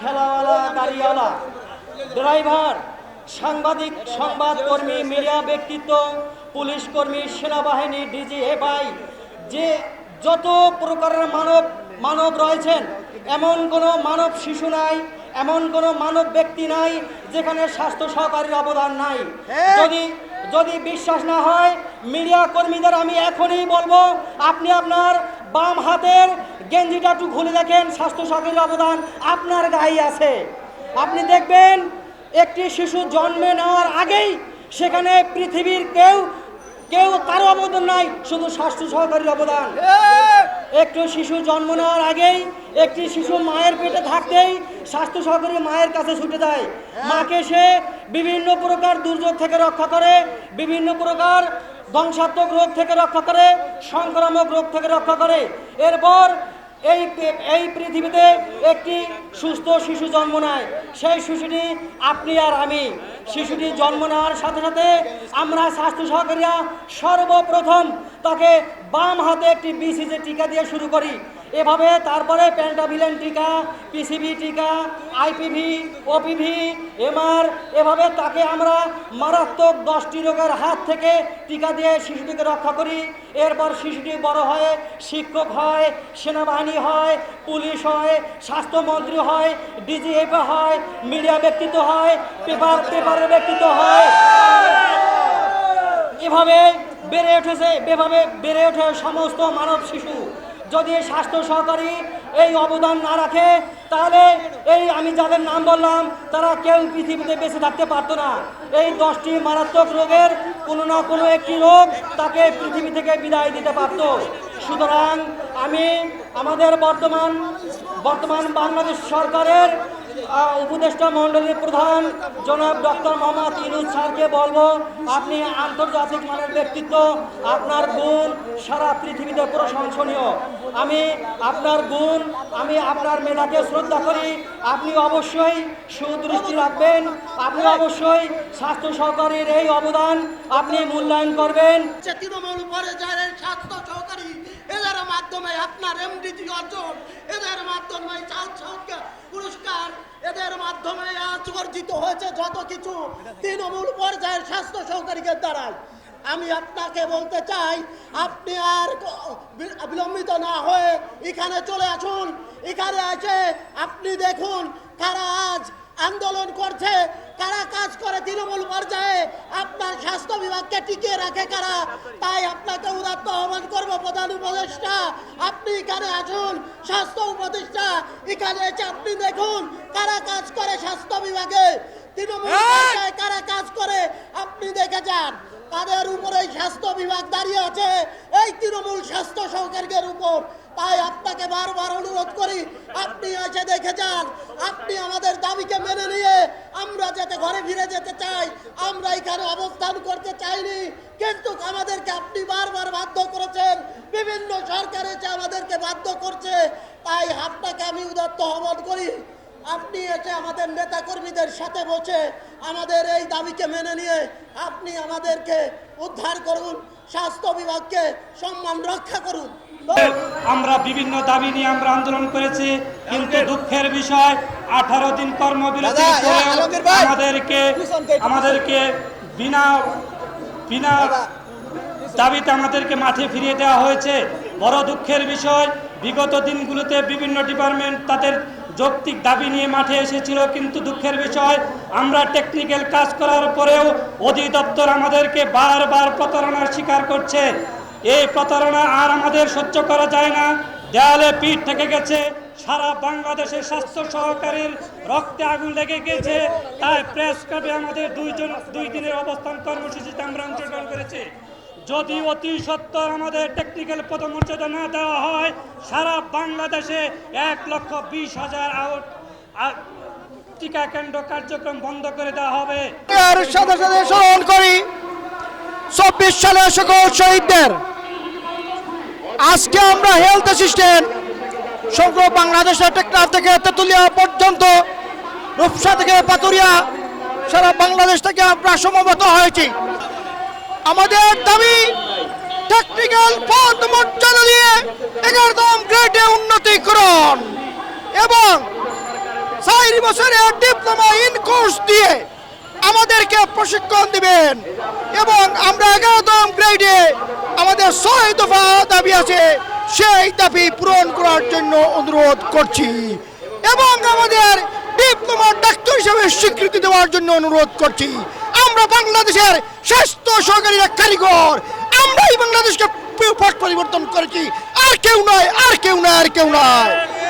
Gariwala driver সাংবাদিক সংবাদকর্মী media ব্যক্তিত্ব police কর্মী সেনাবাহিনী ডিজিএফআই যে যত প্রকারের মানব মানব রয়েছেন এমন কোনো মানব শিশু নাই এমন কোনো মানব ব্যক্তি নাই যেখানে স্বাস্থ্য সহকারীর অবদান নাই। যদি যদি বিশ্বাস না হয় মিডিয়া কর্মীদের আমি এখনই বলব আপনি আপনার বাম হাতের গেঞ্জিটা একটু খুলে দেখেন, স্বাস্থ্য সহকারীর অবদান আপনার গায়ে আছে। আপনি দেখবেন, একটি শিশু জন্মে নেওয়ার আগেই সেখানে পৃথিবীর কেউ কেউ কারও অবদান নাই, শুধু স্বাস্থ্য সহকারীর অবদান। একটু শিশু জন্ম নেওয়ার আগেই, একটি শিশু মায়ের পেটে থাকতেই স্বাস্থ্য সহকারী মায়ের কাছে ছুটে যায়। মাকে সে বিভিন্ন প্রকার দুর্যোগ থেকে রক্ষা করে, বিভিন্ন প্রকার ধ্বংসাত্মক রোগ থেকে রক্ষা করে, সংক্রামক রোগ থেকে রক্ষা করে। এরপর এই এই পৃথিবীতে একটি সুস্থ শিশু জন্ম নেয়। সেই শিশুটি আপনি আর আমি। শিশুটি জন্ম নেওয়ার সাথে সাথে আমরা স্বাস্থ্য সহকারীরা সর্বপ্রথম তাকে বাম হাতে একটি বিসিজে টিকা দিয়ে শুরু করি। এভাবে তারপরে প্যান্টাভিলেন টিকা, পিসিবি টিকা, আইপিভি, ওপিভি, এমআর, এভাবে তাকে আমরা মারাত্মক দশটি রোগের হাত থেকে টিকা দিয়ে শিশুটিকে রক্ষা করি। এরপর শিশুটি বড় হয় শিক্ষক হয়, সেনাবাহিনী হয়, পুলিশ হয়, স্বাস্থ্যমন্ত্রী হয়, ডিজিএফ হয়, মিডিয়া ব্যক্তিত্ব হয়, পেপার, পেপারের ব্যক্তিত্ব হয়। এভাবে বেড়ে উঠেছে, এভাবে বেড়ে ওঠে সমস্ত মানব শিশু। যদি স্বাস্থ্য সহকারী এই অবদান না রাখে, তাহলে এই আমি যাদের নাম বললাম, তারা কেউ পৃথিবীতে বেঁচে থাকতে পারতো না। এই দশটি মারাত্মক রোগের কোনো না কোনো একটি রোগ তাকে পৃথিবী থেকে বিদায় দিতে পারতো। সুতরাং আমি আমাদের বর্তমান বর্তমান বাংলাদেশ সরকারের উপদেষ্টা মণ্ডলীর প্রধান জনাব ডক্টর মোহাম্মদ ইনুজ স্যারকে বলব, আপনি আন্তর্জাতিক মানের ব্যক্তিত্ব, আপনার গুণ সারা পৃথিবীতে প্রশংসনীয়। আমি আপনার গুণ, আমি আপনার মেধাকে শ্রদ্ধা করি, আপনি অবশ্যই সুদৃষ্টি রাখবেন, আপনি অবশ্যই স্বাস্থ্য সহকারীর এই অবদান আপনি মূল্যায়ন করবেন। তৃণমূল পর্যায়ের স্বাস্থ্য সহকারী, এদের মাধ্যমে আপনার এমডিজি অর্জন, এদের মাধ্যমে চাল সরকার পুরস্কার এদের মাধ্যমে আজ অর্জিত হয়েছে যত কিছু তৃণমূল পর্যায়ের স্বাস্থ্য সহকারীকে দ্বারাই। আমি আপনাকে বলতে চাই, আপনি আর বিলম্বিত না হয়ে এখানে চলে আসুন। এখানে আছে আপনি দেখুন কারা আজ আন্দোলন করছে, কারা কাজ করে তৃণমূল পর্যায়ে। স্বাস্থ্য বিভাগকে টিকিয়ে রাখে কারা? তাই আপনাকে উদাত্ত আহ্বান করব প্রধান উপদেষ্টা। আপনি এখানে আসুন স্বাস্থ্য উপদেষ্টা। এখানে এসে আপনি দেখুন কারা কাজ করে স্বাস্থ্য বিভাগে। তৃণমূল কারা কাজ করে আপনি দেখে যান। তাদের উপরে স্বাস্থ্য বিভাগ দাঁড়িয়ে আছে এই তৃণমূল স্বাস্থ্য সহকারীদের উপর। তাই আপনাকে বারবার অনুরোধ করি, আপনি এসে দেখে যান, আপনি আমাদের দাবিকে মেনে নিয়ে আমরা যাতে ঘরে ফিরে যেতে চাই, আমরা এখানে অবস্থান করতে চাইনি, কিন্তু আমাদেরকে আপনি বারবার বাধ্য করেছেন, বিভিন্ন সরকার এসে আমাদেরকে বাধ্য করছে, তাই আপনাকে আমি উদাত্ত আহ্বান করি, আপনি এসে আমাদের নেতা কর্মীদের সাথে বসে আমাদের এই দাবিকে মেনে নিয়ে আপনি আমাদেরকে উদ্ধার করুন, স্বাস্থ্য বিভাগকে সম্মান রক্ষা করুন। আমরা বিভিন্ন দাবি নিয়ে আমরা আন্দোলন করেছি কিন্তু দুঃখের বিষয় আঠারো দিন কর্মবিরতি। আমাদেরকে আমাদেরকে বিনা বিনা দাবিতে আমাদেরকে মাঠে ফিরিয়ে দেওয়া হয়েছে। বড় দুঃখের বিষয় বিগত দিনগুলোতে বিভিন্ন ডিপার্টমেন্ট তাদের যৌক্তিক দাবি নিয়ে মাঠে এসেছিল কিন্তু দুঃখের বিষয় আমরা টেকনিক্যাল কাজ করার পরেও অধিদপ্তর আমাদেরকে বারবার প্রতারণার শিকার করছে। এই প্রতারণা আর আমাদের সহ্য করা যায় না। দেয়ালে পিঠ থেকে গেছে, সারা বাংলাদেশের স্বাস্থ্য সহকারীর রক্তে আগুন লেগে গেছে। তাই প্রেস ক্লাবে আমাদের দুইজন, দুই দিনের অবস্থান কর্মসূচিতে আমরা অংশগ্রহণ করেছি। যদি অতি সত্তর আমাদের টেকনিক্যাল পদমর্যাদা না দেওয়া হয়, সারা বাংলাদেশে এক লক্ষ বিশ হাজার আউট টিকা কেন্দ্র কার্যক্রম বন্ধ করে দেওয়া হবে। সাথে সাথে স্মরণ করি, চব্বিশ সালে সকল শহীদদের আজকে আমরা হেলথ অ্যাসিস্ট্যান্ট সমগ্র বাংলাদেশের টেকনাফ থেকে তেতুলিয়া পর্যন্ত, রূপসা থেকে পাতুরিয়া, সারা বাংলাদেশ থেকে আমরা সমবেত হয়েছি। আমাদের দাবি টেকনিক্যাল পদ মর্যাদা দিয়ে এগারোতম গ্রেডে উন্নতিকরণ এবং চার বছরের ডিপ্লোমা ইন কোর্স দিয়ে আমাদেরকে প্রশিক্ষণ দিবেন এবং আমরা এগারোতম গ্রেডে আমাদের ছয় দফা দাবি আছে, সেই দাবি পূরণ করার জন্য অনুরোধ করছি। এবং আমাদের ডিপ্লোমা ডাক্তার হিসেবে স্বীকৃতি দেওয়ার জন্য অনুরোধ করছি। আমরা বাংলাদেশের স্বাস্থ্য সহকারীরা কারিগর। আমরাই বাংলাদেশকে পট পরিবর্তন করেছি। আর কেউ নয়, আর কেউ নয়, আর কেউ নয়।